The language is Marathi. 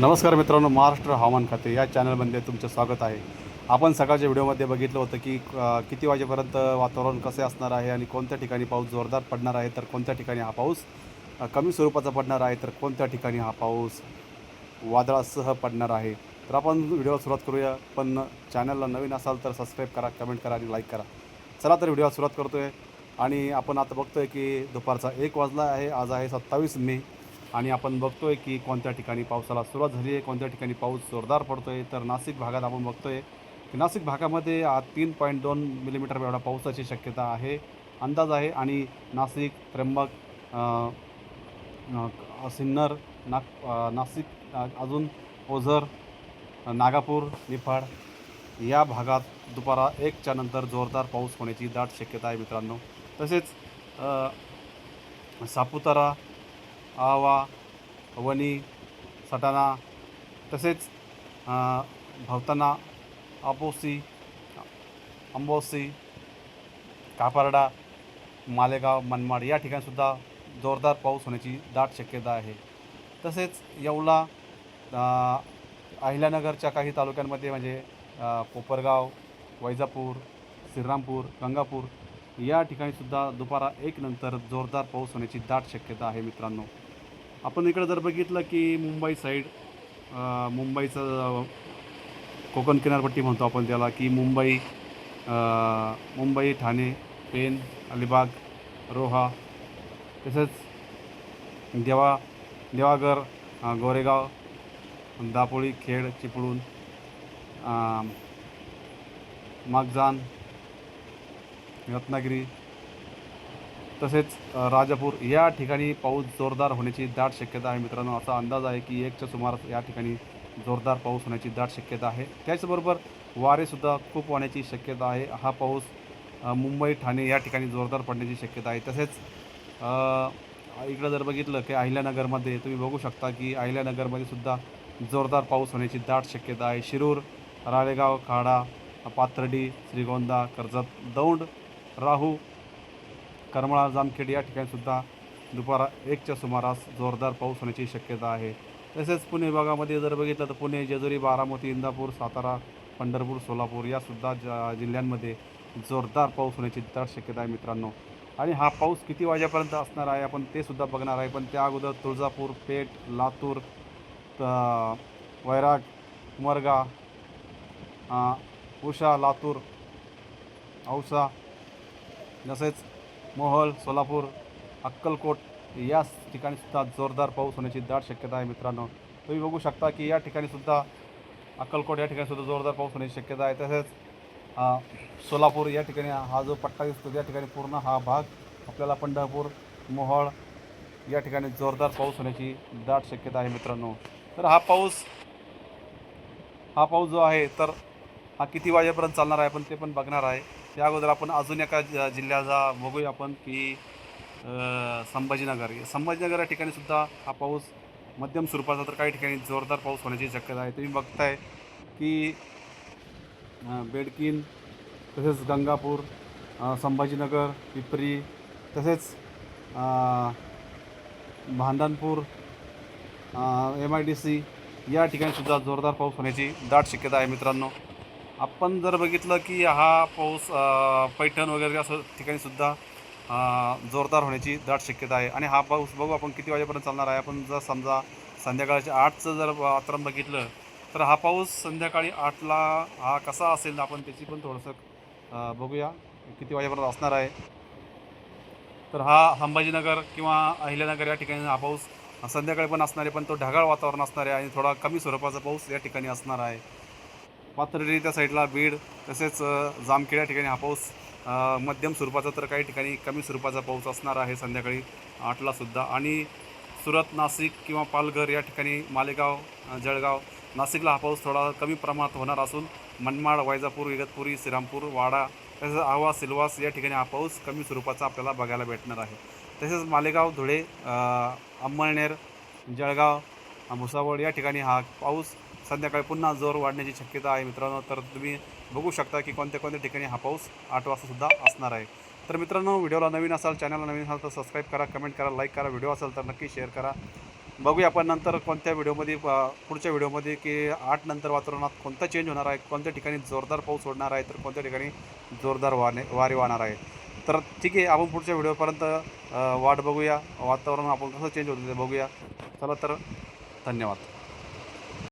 नमस्कार मित्रांनो महाराष्ट्र हवामान खाते या चॅनलमध्ये तुमचं स्वागत आहे. आपण सकाळच्या व्हिडिओमध्ये बघितलं होतं की किती वाजेपर्यंत वातावरण कसे असणार आहे आणि कोणत्या ठिकाणी पाऊस जोरदार पडणार आहे तर कोणत्या ठिकाणी हा पाऊस कमी स्वरूपाचा पडणार आहे तर कोणत्या ठिकाणी हा पाऊस वादळासह पडणार आहे. तर आपण व्हिडिओला सुरुवात करूया पण चॅनलला नवीन असाल तर सबस्क्राईब करा कमेंट करा आणि लाईक करा. चला तर व्हिडिओला सुरुवात करतो आहे आणि आपण आता बघतोय की दुपारचा एक वाजला आहे आज आहे सत्तावीस मे. आणि आपण बघतो आहे की कोणत्या ठिकाणी पावसाला सुरुवात झाली आहे कोणत्या ठिकाणी पाऊस जोरदार पडतो आहे तर नाशिक भागात आपण बघतो आहे की नाशिक भागामध्ये तीन पॉईंट दोन मिलीमीटर एवढा पावसाची शक्यता आहे अंदाज आहे आणि नाशिक त्र्यंबक सिन्नर नाग नाशिक अजून ओझर नागापूर निफाड या भागात दुपारा एकच्या नंतर जोरदार पाऊस होण्याची दाट शक्यता आहे मित्रांनो. तसेच सापुतारा आवा वणी सटाणा तसेच भवताना आपोसी अंबोसी कापारडा मालेगाव मनमाड या ठिकाणीसुद्धा जोरदार पाऊस होण्याची दाट शक्यता आहे. तसेच येवला अहिल्यानगरच्या काही तालुक्यांमध्ये म्हणजे कोपरगाव वैजापूर श्रीरामपूर गंगापूर या ठिकाणीसुद्धा दुपारा एक नंतर जोरदार पाऊस होण्याची दाट शक्यता आहे मित्रांनो. आपण इकडं जर बघितलं की मुंबई साईड मुंबईचं कोकण किनारपट्टी म्हणतो आपण त्याला की मुंबई मुंबई ठाणे पेन अलिबाग रोहा तसेच देवा देवागर गोरेगाव दापोळी खेड चिपळूण मागजान रत्नागिरी तसेच राजापूर या ठिकाणी पाऊस जोरदार होण्याची दाट शक्यता आहे. मित्रांनो असा अंदाज आहे की एकच्या सुमारास या ठिकाणी जोरदार पाऊस होण्याची दाट शक्यता आहे. त्याचबरोबर वारेसुद्धा खूप वाहण्याची शक्यता आहे. हा पाऊस मुंबई ठाणे या ठिकाणी जोरदार पडण्याची शक्यता आहे. तसेच इकडं जर बघितलं की अहिल्यानगरमध्ये तुम्ही बघू शकता की अहिल्यानगरमध्ये सुद्धा जोरदार पाऊस होण्याची दाट शक्यता आहे. शिरूर राळेगाव खाडा पाथर्डी श्रीगोंदा कर्जत दौंड राहू करमळा जामखेड या ठिकाणीसुद्धा दुपारा एकच्या सुमारास जोरदार पाऊस होण्याची शक्यता आहे. तसेच पुणे विभागामध्ये जर बघितलं तर पुणे जेजुरी बारामती इंदापूर सातारा पंढरपूर सोलापूर यासुद्धा ज जिल्ह्यांमध्ये जोरदार पाऊस होण्याची दाट शक्यता आहे मित्रांनो. आणि हा पाऊस किती वाजेपर्यंत असणार आहे आपण ते सुद्धा बघणार आहे. पण त्या अगोदर तुळजापूर पेठ लातूर वैराग उमरगा उषा लातूर औसा तसेच मोहोळ सोलापूर अक्कलकोट या ठिकाणीसुद्धा जोरदार पाऊस होण्याची दाट शक्यता आहे मित्रांनो. तुम्ही बघू शकता की या ठिकाणीसुद्धा अक्कलकोट या ठिकाणीसुद्धा जोरदार पाऊस होण्याची शक्यता आहे. तसेच सोलापूर या ठिकाणी हा जो पट्टा दिसतो त्या ठिकाणी पूर्ण हा भाग आपल्याला पंढरपूर मोहोळ या ठिकाणी जोरदार पाऊस होण्याची दाट शक्यता आहे मित्रांनो. तर हा पाऊस हा पाऊस जो आहे तर हा किती वाजेपर्यंत चालणार आहे आपण ते पण बघणार आहे. त्या अगोदर आपण अजून एका ज जिल्ह्याचा बघूया आपण की संभाजीनगर. संभाजीनगर या ठिकाणी सुद्धा हा पाऊस मध्यम स्वरूपाचा तर काही ठिकाणी जोरदार पाऊस होण्याची शक्यता आहे. तुम्ही बघताय की बेडकिन तसेच गंगापूर संभाजीनगर पिपरी तसेच Bhandanpur M I D C या ठिकाणीसुद्धा जोरदार पाऊस होण्याची दाट शक्यता आहे मित्रांनो. आपण जर बघितलं की हा पाऊस पैठण वगैरे असं ठिकाणी सुद्धा जोरदार होण्याची दाट शक्यता आहे. आणि हा पाऊस बघू आपण किती वाजेपर्यंत चालणार आहे. आपण जर समजा संध्याकाळच्या आठचं जर वातावरण बघितलं तर हा पाऊस संध्याकाळी आठला हा कसा असेल आपण त्याची पण थोडंसं बघूया किती वाजेपर्यंत असणार आहे. तर हा संभाजीनगर किंवा अहिल्यानगर या ठिकाणी हा पाऊस संध्याकाळी पण असणार आहे पण तो ढगाळ वातावरण असणार आहे आणि थोडा कमी स्वरूपाचा पाऊस या ठिकाणी असणार आहे. पाथर्डी त्या साईडला बीड तसेच जामखेड या ठिकाणी हा पाऊस मध्यम स्वरूपाचा तर काही ठिकाणी कमी स्वरूपाचा पाऊस असणार आहे संध्याकाळी आठलासुद्धा आणि सुरत नाशिक किंवा पालघर या ठिकाणी मालेगाव जळगाव नाशिकला हा पाऊस थोडा कमी प्रमाणात होणार असून मनमाड वैजापूर इगतपुरी श्रीरामपूर वाडा तसेच आवा सिल्वास या ठिकाणी हा पाऊस कमी स्वरूपाचा आपल्याला बघायला भेटणार आहे. तसेच मालेगाव धुळे अंमळनेर जळगाव भुसावळ या ठिकाणी हा पाऊस संध्याकाळी पुन्हा जोर वाढण्याची शक्यता आहे मित्रांनो. तर तुम्ही बघू शकता की कोणत्या कोणत्या ठिकाणी हा पाऊस आठ वाजतासुद्धा असणार आहे. तर मित्रांनो व्हिडिओला नवीन असाल चॅनलला नवीन असाल तर सबस्क्राईब करा कमेंट करा लाईक करा व्हिडिओ असेल तर नक्की शेअर करा. बघूया आपण नंतर कोणत्या व्हिडिओमध्ये पुढच्या व्हिडिओमध्ये की आठ नंतर वातावरणात कोणता चेंज होणार आहे कोणत्या ठिकाणी जोरदार पाऊस सोडणार आहे तर कोणत्या ठिकाणी जोरदार वाने वारे वाहणार आहे. तर ठीक आहे आपण पुढच्या व्हिडिओपर्यंत वाट बघूया. वातावरण आपण कसं चेंज होतं ते बघूया. चला तर धन्यवाद.